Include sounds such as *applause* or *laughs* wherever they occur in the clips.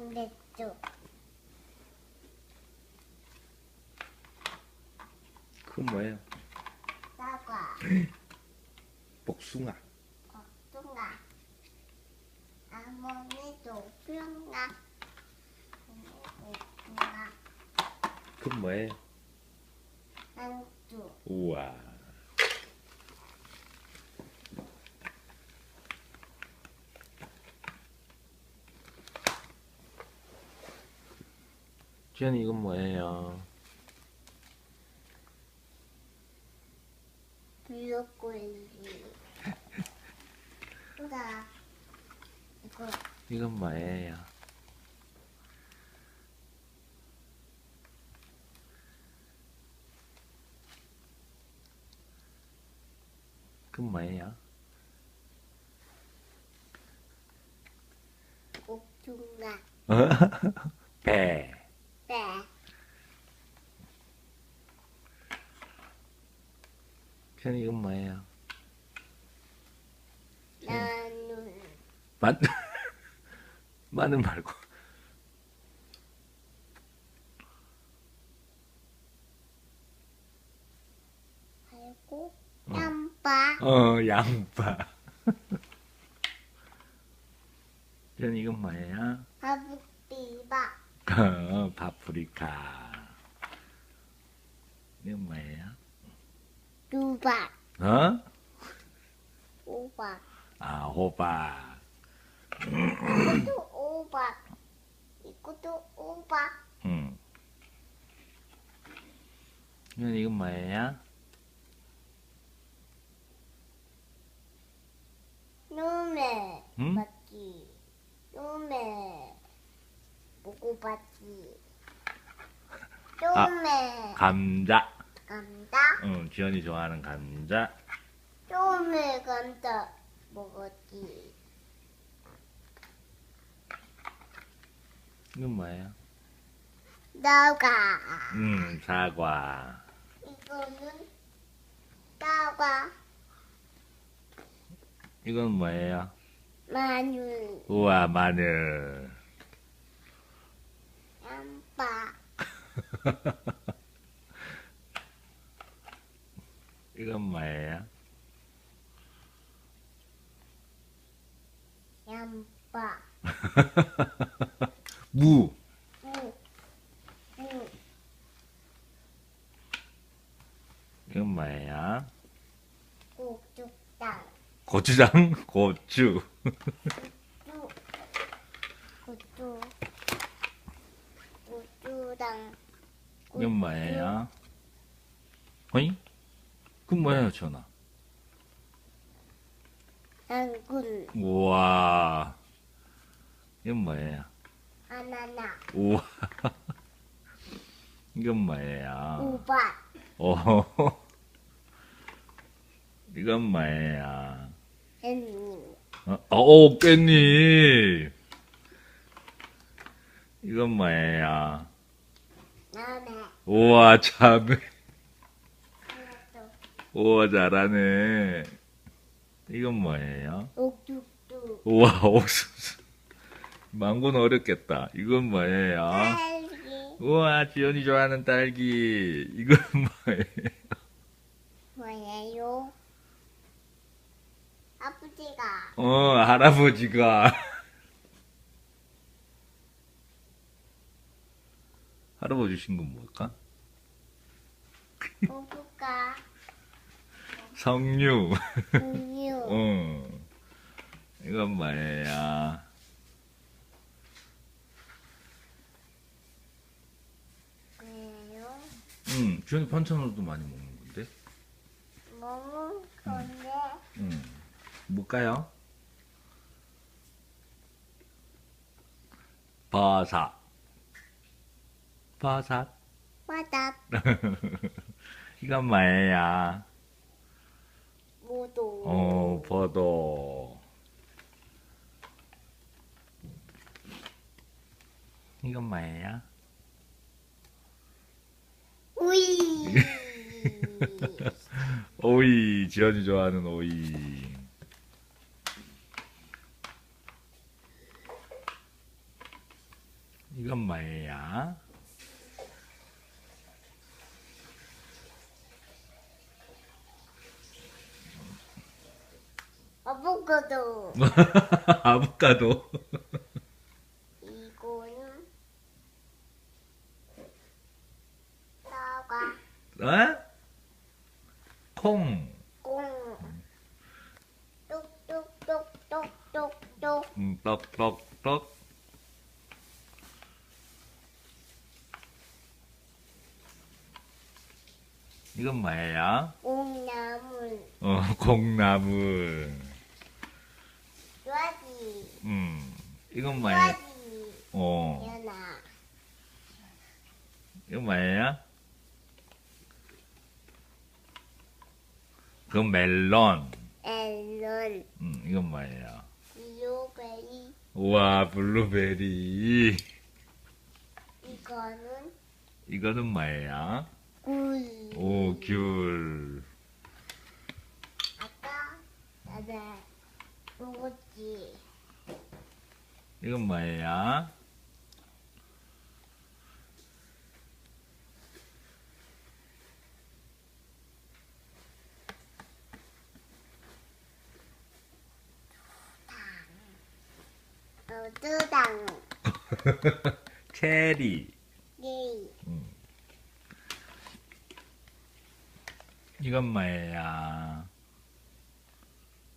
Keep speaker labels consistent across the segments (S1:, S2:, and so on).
S1: 양배추.
S2: 그건 뭐예요?
S1: 사과. *gasps*
S2: 복숭아.
S1: 복숭아. 아모니도 병아. 복숭아.
S2: 그건 뭐예요?
S1: 상추.
S2: 우와. 지현이 이건 뭐예요?
S1: 이거
S2: 이건 뭐예요? 그건 뭐예요?
S1: 복숭아. *laughs*
S2: 배.
S1: 네.
S2: 지현이 이건 뭐예요?
S1: 나는
S2: 마, *laughs* 마늘 말고.
S1: 알고
S2: 어.
S1: 양파.
S2: 어, 양파. *laughs* 지현이 이건 뭐예요?
S1: 아부띠바.
S2: 어, 파프리카. 이건 뭐예요?
S1: 두박.
S2: 어?
S1: 오박.
S2: 아, 호박.
S1: 이것도 오박. 이것도 오박.
S2: 응. 이건 이건 뭐예요?
S1: 노메.
S2: 응?
S1: 바퀴. 노메. 모고바퀴.
S2: 아. 감자.
S1: 감자.
S2: 응, 지연이 좋아하는 감자.
S1: 노메 감자 먹었지.
S2: 이건 뭐예요?
S1: 나가.
S2: 음, 사과.
S1: 이거는 나가.
S2: 이건 뭐예요?
S1: 마늘.
S2: 우와, 마늘.
S1: 양파. *laughs*
S2: 이건 뭐예요?
S1: 양파. *laughs*
S2: 무.
S1: 무. 무.
S2: 이건 뭐예요?
S1: 고추장.
S2: 고추장. *laughs* 고추.
S1: 고추장.
S2: 이건 뭐예요? 어이? 그건 뭐예요, 전화?
S1: 당근.
S2: 우와. 이건 뭐예요?
S1: 바나나.
S2: 우와. 이건 뭐예요?
S1: 우박.
S2: 오. 이건 뭐예요?
S1: 햇님.
S2: 어, 오, 깻잎. 이건 뭐예요? 우와.
S1: 하나도.
S2: 우와, 잘하네. 이건 뭐예요?
S1: 옥두두.
S2: 우와, 옥수수. 망고는 어렵겠다. 이건 뭐예요?
S1: 딸기.
S2: 우와, 지연이 좋아하는 딸기. 이건 *laughs* 뭐예요?
S1: 뭐예요? 아버지가
S2: 어, 할아버지가. *laughs* 할아버지 주신 건 뭘까?
S1: 오브가
S2: 석류.
S1: 우유 *laughs*
S2: 어. 이건 뭐예요?
S1: 뭐예요?
S2: 응, 지연이 반찬으로도 많이 먹는 건데?
S1: 먹은 건데
S2: 응. 뭘까요? 버섯. 버섯.
S1: 바닥
S2: 이건 뭐예요?
S1: 모두
S2: 어, 포도. 이건 뭐예요?
S1: 우이
S2: 오이, 지연이 좋아하는 오이. 이건 뭐야?
S1: 아보카도. *laughs*
S2: 아보카도.
S1: 이거는 사과,
S2: 어? 콩.
S1: 꽁. 똑똑똑똑똑똑.
S2: 음. 이건 뭐예요?
S1: 꽁나물.
S2: 어, 콩나물. 음, 이건 뭐예요?
S1: 쏘아지.
S2: 어,
S1: 연아.
S2: 이건 뭐예요? 그건 멜론.
S1: 앨런.
S2: 음, 이건 뭐예요?
S1: 블루베리.
S2: 우와, 블루베리.
S1: 이거는
S2: 이거는 뭐예요?
S1: 꿀.
S2: 오, 귤.
S1: 아까 나는 먹었지.
S2: 이건 뭐예요?
S1: 어, 뜨당.
S2: 체리.
S1: 네.
S2: 이건 뭐예요?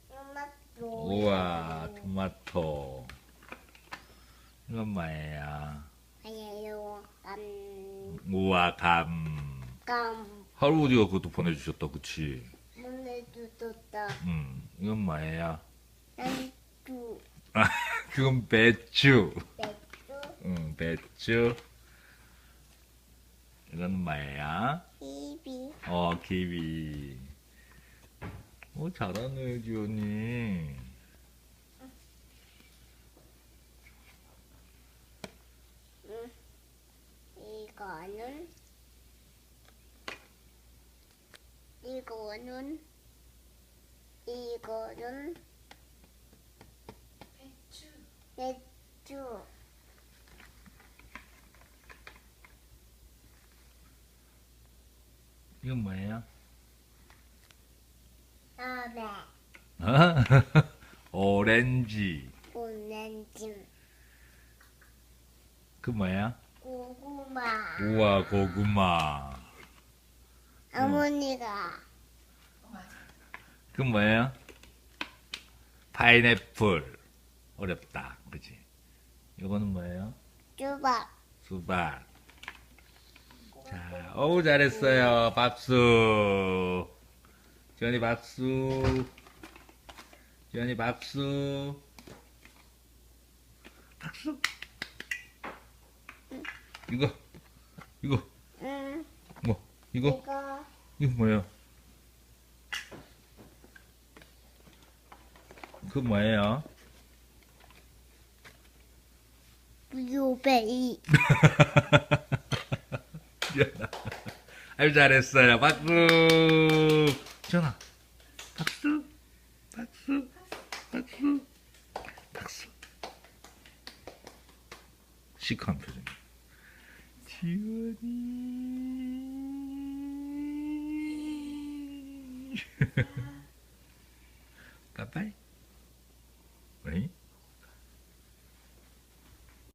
S1: 토마토.
S2: 우와, 토마토. 이건 뭐예요?
S1: 아예요. 감.
S2: 우와, 감.
S1: 감.
S2: 할아버지가 그것도 보내주셨다, 그치?
S1: 뜯었다.
S2: 음, 이건 뭐예요?
S1: 난주.
S2: 아, *laughs* 그건 배추.
S1: 맥주.
S2: 응, 배추. 이건 뭐예요?
S1: TV.
S2: 어, 키위. 오, 잘하네, 지원이.
S1: 이거는 이거는 이거는 배추 배추
S2: 이건 뭐예요?
S1: 다음에
S2: 어? *laughs* 오렌지.
S1: 오렌지
S2: 그 뭐야?
S1: 고구마
S2: 우와, 고구마.
S1: 어머니가
S2: 그 뭐예요? 파인애플. 어렵다. 그지? 이거는 뭐예요?
S1: 주박
S2: 수박. 자, 어우, 잘했어요. 박수. 지원이 박수. 지원이 박수. 박수. 이거, 이거,
S1: 응
S2: 뭐, 이거,
S1: 이거
S2: 이거 뭐예요? 그 뭐예요?
S1: 블루베리 *laughs*
S2: 아유, 잘했어요. 박수. 지원아, 박수, 박수, 박수, 박수. 시크한 표정. 지원이. *laughs* 빠빠이. 왜?